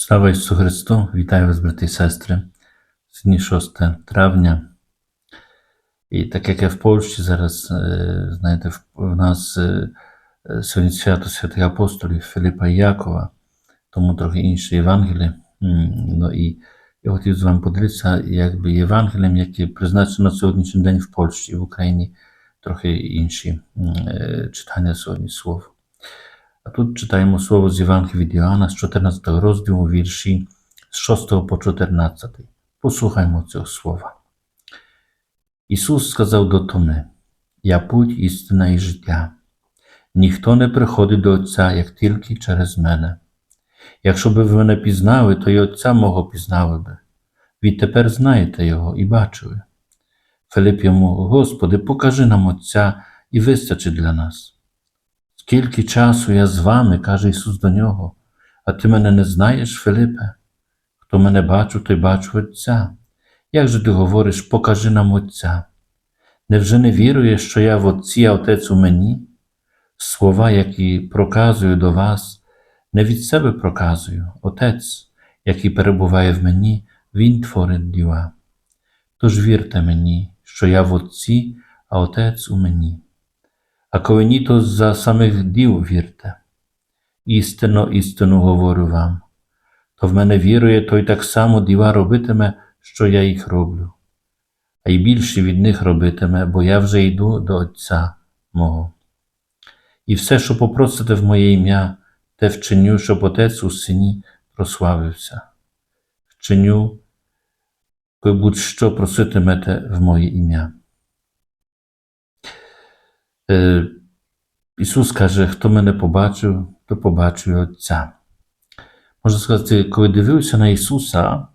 Слава Ісусу Христу! Вітаю вас, брати і сестри. Сьогодні 6 травня. І так як я в Польщі зараз, е, знаєте, в- нас е, е, сьогодні свято святих апостолів Филипа і Якова, тому трохи інші Євангелії. Ну і я хотів з вами поділитися якби Євангелієм, яке призначено на сьогоднішній день в Польщі і в Україні, трохи інші читання сьогодні слов. А тут читаємо слово з Євангелії Іоанна з 14 розділу вірші з 6 по 14. Послухаймо цього слова. Ісус сказав до Томи: Я путь, істина і життя. Ніхто не приходить до Отця, як тільки через мене. Якщо би ви мене пізнали, то й Отця мого пізнали би. Відтепер знаєте Його і бачили. Филип йому, Господи, покажи нам Отця і вистачить для нас. Скільки часу я з вами, каже Ісус до нього, а ти мене не знаєш, Филипе? Хто мене бачив, той бачив Отця. Як же ти говориш, покажи нам Отця? Невже не віруєш, що я в Отці, а Отець у мені? Слова, які проказую до вас, не від себе проказую, Отець, який перебуває в мені, Він творить діла. Тож вірте мені, що я в Отці, а Отець у мені. А коли ні, то за самих діл вірте. Істинно, істину говорю вам. То в мене вірує, той так само діла робитиме, що я їх роблю. А й більше від них робитиме, бо я вже йду до Отця мого. І все, що попросите в моє ім'я, те вчиню, щоб Отець у сині прославився. Вчиню, коли будь-що проситимете в моє ім'я. Ісус каже, хто мене побачив, то побачив Отця. Можна сказати, коли дивився на Ісуса,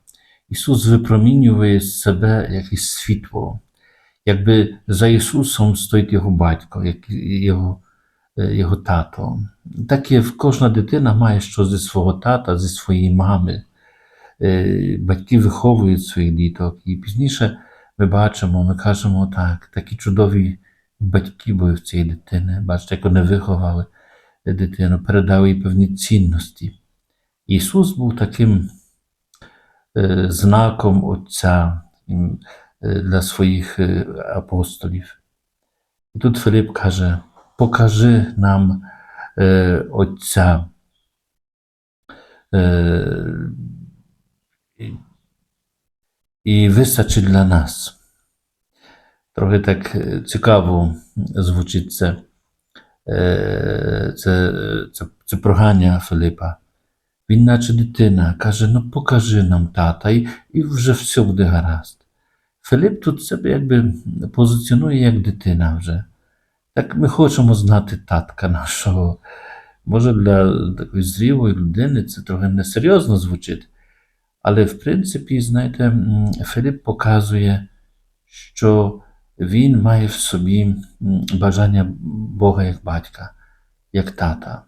Ісус випромінює з себе якесь світло, якби за Ісусом стоїть Його батько, Його, е, його тато. Так є кожна дитина має щось зі свого тата, зі своєї мами. Е, Батьки виховують своїх діток. І пізніше ми бачимо, ми кажемо так, такі чудові батьки були в цієї дитини. Бачите, як вони виховали дитину, передали їй певні цінності. Ісус був таким е, знаком Отця е, для своїх е, апостолів. І тут Филип каже: покажи нам Отця. І вистачить для нас. Трохи так цікаво звучить це, е, це, це, це прохання Филипа. Він, наче дитина, каже: ну покажи нам тата, і, і вже все буде гаразд. Филип тут себе якби позиціонує як дитина вже. Так ми хочемо знати татка нашого. Може, для такої зрілої людини це трохи несерйозно звучить. Але в принципі, знаєте, Филип показує, що він має в собі бажання Бога як батька, як тата.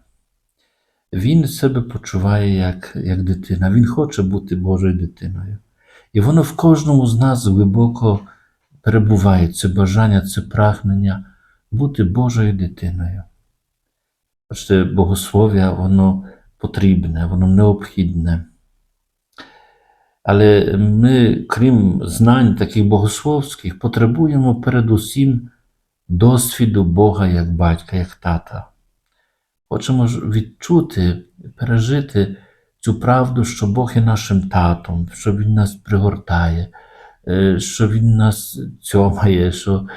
Він себе почуває як, як дитина, він хоче бути Божою дитиною. І воно в кожному з нас глибоко перебуває це бажання, це прагнення бути Божою дитиною. Бачите, богослов'я, воно потрібне, воно необхідне. Але ми, крім знань таких богословських, потребуємо передусім досвіду Бога як батька, як тата. Хочемо відчути, пережити цю правду, що Бог є нашим татом, що Він нас пригортає, е, що Він нас цьомає, що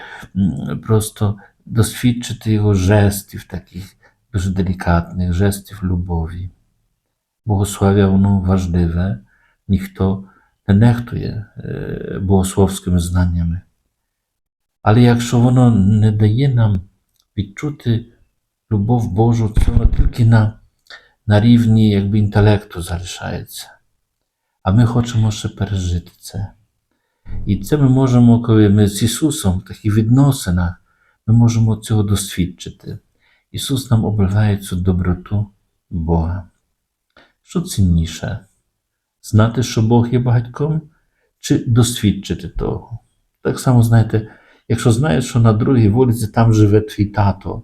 просто досвідчити Його жестів таких дуже делікатних, жестів любові. Богослов'я воно важливе, ніхто не нехтує е, богословськими знаннями. Але якщо воно не дає нам відчути любов Божу, це воно тільки на, на рівні якби, інтелекту залишається. А ми хочемо ще пережити це. І це ми можемо, коли ми з Ісусом в таких відносинах, ми можемо цього досвідчити. Ісус нам обливає цю доброту Бога. Що цінніше? Знати, що Бог є багатьком, чи досвідчити того? Так само, знаєте, якщо знаєш, що на другій вулиці там живе твій тато,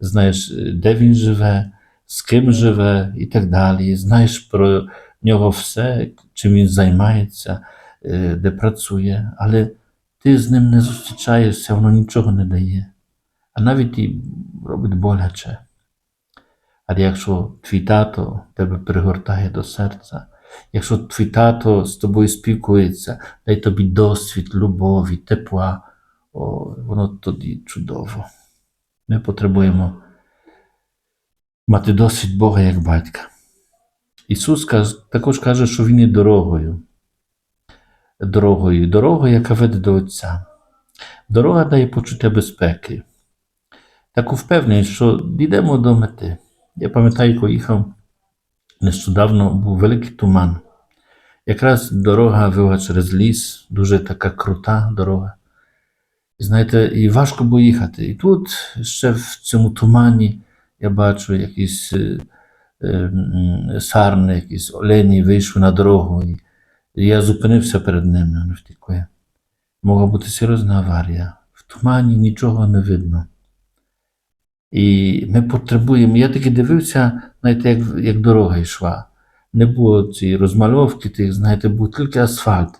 знаєш, де він живе, з ким живе і так далі, знаєш про нього все, чим він займається, е, де працює, але ти з ним не зустрічаєшся, воно нічого не дає. А навіть і робить боляче. Але якщо твій тато тебе пригортає до серця, якщо твій тато з тобою спілкується, дай тобі досвід, любові, тепла, о, воно тоді чудово. Ми потребуємо мати досвід Бога як батька. Ісус також каже, що Він є дорогою. Дорогою, дорогою, яка веде до Отця. Дорога дає почуття безпеки. Таку впевненість, що дійдемо до мети. Я пам'ятаю, коли їхав нещодавно, був великий туман. Якраз дорога вела через ліс, дуже така крута дорога. І знаєте, і важко було їхати. І тут ще в цьому тумані я бачу якісь е, е, сарни, якісь олені вийшли на дорогу. І я зупинився перед ними, вони втекли. Могла бути серйозна аварія. В тумані нічого не видно. І ми потребуємо. Я таки дивився, знаєте, як, як дорога йшла. Не було цієї розмальовки, тих, знаєте, був тільки асфальт.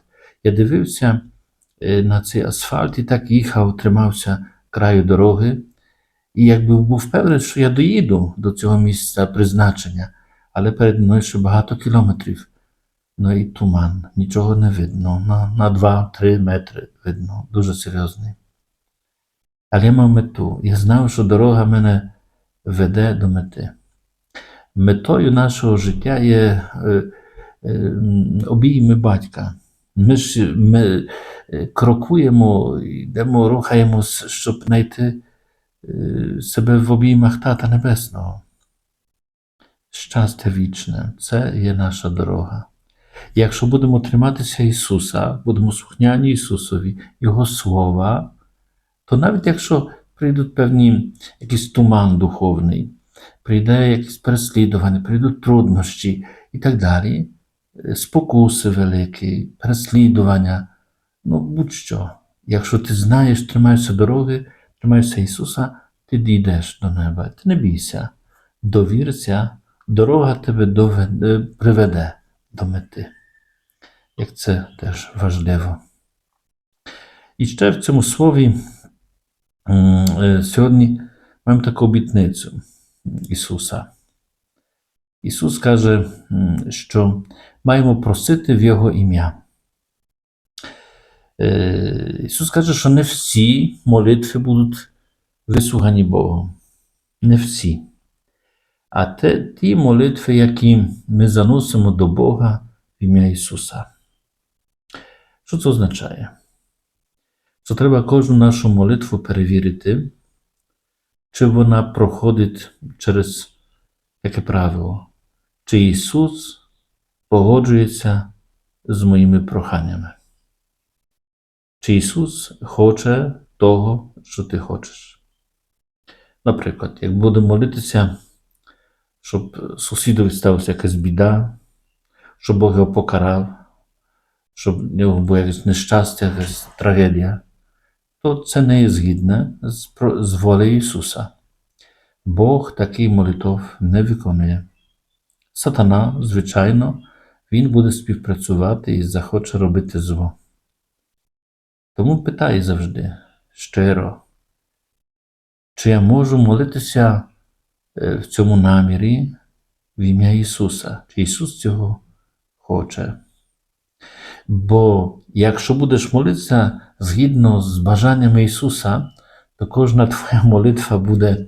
Я дивився е, на цей асфальт і так їхав, тримався краю дороги. І якби був впевнений, що я доїду до цього місця призначення, але перед мною ще багато кілометрів. Ну і туман, нічого не видно. На, на 2-3 метри видно, дуже серйозний. Але я мав мету. Я знав, що дорога мене веде до мети. Метою нашого життя є е, е, м, обійми батька. Ми ж ми е, крокуємо, йдемо, рухаємось, щоб знайти е, себе в обіймах Тата Небесного. Щастя вічне це є наша дорога. Якщо будемо триматися Ісуса, будемо слухняні Ісусові, Його Слова, то навіть якщо прийдуть певні якийсь туман духовний, прийде якесь переслідування, прийдуть труднощі і так далі, е, спокуси великі, переслідування, ну будь-що. Якщо ти знаєш, тримаєшся дороги, тримаєшся Ісуса, ти дійдеш до неба. Ти не бійся, довірся, дорога тебе доведе, приведе до мети. Як це теж важливо. І ще в цьому слові сьогодні маємо таку обітницю Ісуса. Ісус каже, що маємо просити в Його ім'я. Е, Ісус каже, що не всі молитви будуть вислухані Богом. Не всі. А те, ті молитви, які ми заносимо до Бога в ім'я Ісуса. Що це означає? Що треба кожну нашу молитву перевірити, чи вона проходить через таке правило, чи Ісус погоджується з моїми проханнями. Чи Ісус хоче того, що ти хочеш. Наприклад, як будемо молитися, щоб сусідові сталася якась біда, щоб Бог його покарав, щоб в нього було якесь нещастя, якась трагедія, то це не є згідне з, волею Ісуса. Бог такий молитов не виконує. Сатана, звичайно, він буде співпрацювати і захоче робити зло. Тому питай завжди щиро, чи я можу молитися е, в цьому намірі в ім'я Ісуса, чи Ісус цього хоче. Бо якщо будеш молитися згідно з бажаннями Ісуса, то кожна твоя молитва буде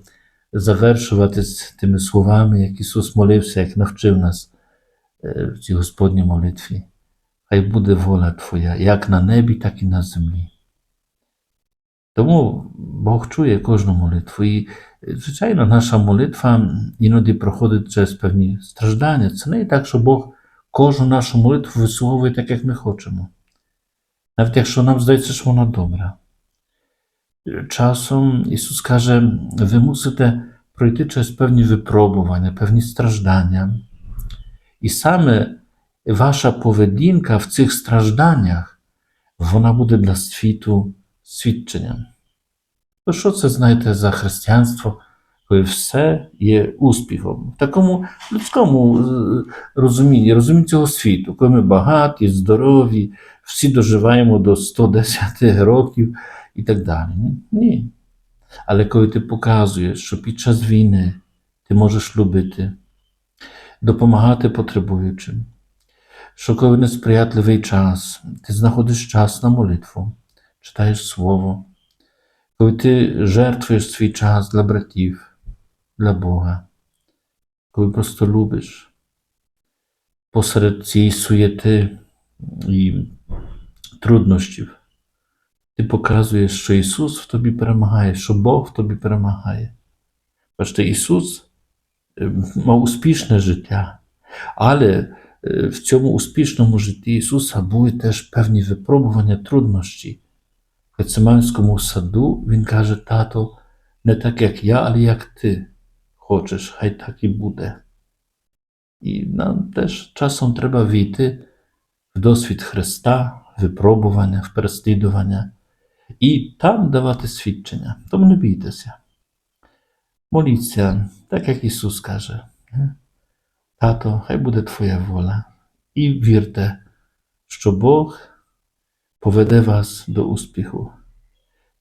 завершуватись тими словами, як Ісус молився, як навчив нас е, в цій Господній молитві. Хай буде воля Твоя, як на небі, так і на землі. Тому Бог чує кожну молитву. І, е, звичайно, наша молитва іноді проходить через певні страждання. Це не так, що Бог кожну нашу молитву висловує так, як ми хочемо. Навіть якщо нам здається, що вона добра. Часом Ісус каже, ви мусите пройти через певні випробування, певні страждання. І саме ваша поведінка в цих стражданнях, вона буде для світу свідченням. То що це, знаєте, за християнство, коли все є успіхом. В такому людському е, розумінні, розумінні цього світу, коли ми багаті, здорові, всі доживаємо до 110 років і так далі. Ні. Але коли ти показуєш, що під час війни ти можеш любити, допомагати потребуючим, що коли несприятливий час, ти знаходиш час на молитву, читаєш Слово, коли ти жертвуєш свій час для братів, для Бога, коли просто любиш посеред цієї суєти і труднощів, ти показуєш, що Ісус в тобі перемагає, що Бог в тобі перемагає. Бачите, Ісус е, мав успішне життя, але е, в цьому успішному житті Ісуса були теж певні випробування, труднощі. В Гециманському саду Він каже, тато, не так, як я, але як ти хочеш, хай так і буде. І нам теж часом треба війти в досвід Христа, випробування, в переслідування і там давати свідчення. Тому не бійтеся. Моліться, так як Ісус каже. Тато, хай буде Твоя воля. І вірте, що Бог поведе вас до успіху.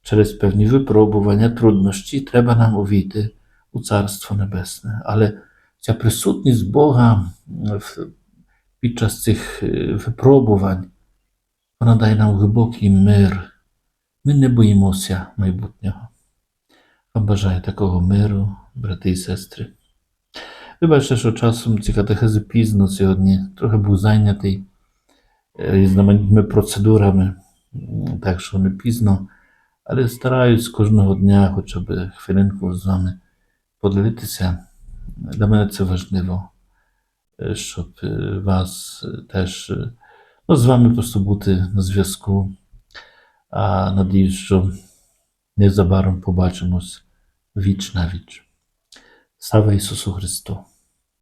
Через певні випробування, труднощі треба нам увійти у Царство Небесне. Але ця присутність Бога під час цих випробувань, вона дає нам глибокий мир. Ми не боїмося майбутнього. Вам бажаю такого миру, брати і сестри. Вибачте, що часом ці катехези пізно сьогодні, трохи був зайнятий різноманітними процедурами, так що не пізно, але стараюсь кожного дня хоча б хвилинку з вами поділитися. Для мене це важливо, е, щоб е, вас е, теж ну, з вами просто бути на зв'язку. А надіюсь, що незабаром побачимось віч на віч. Слава Ісусу Христу!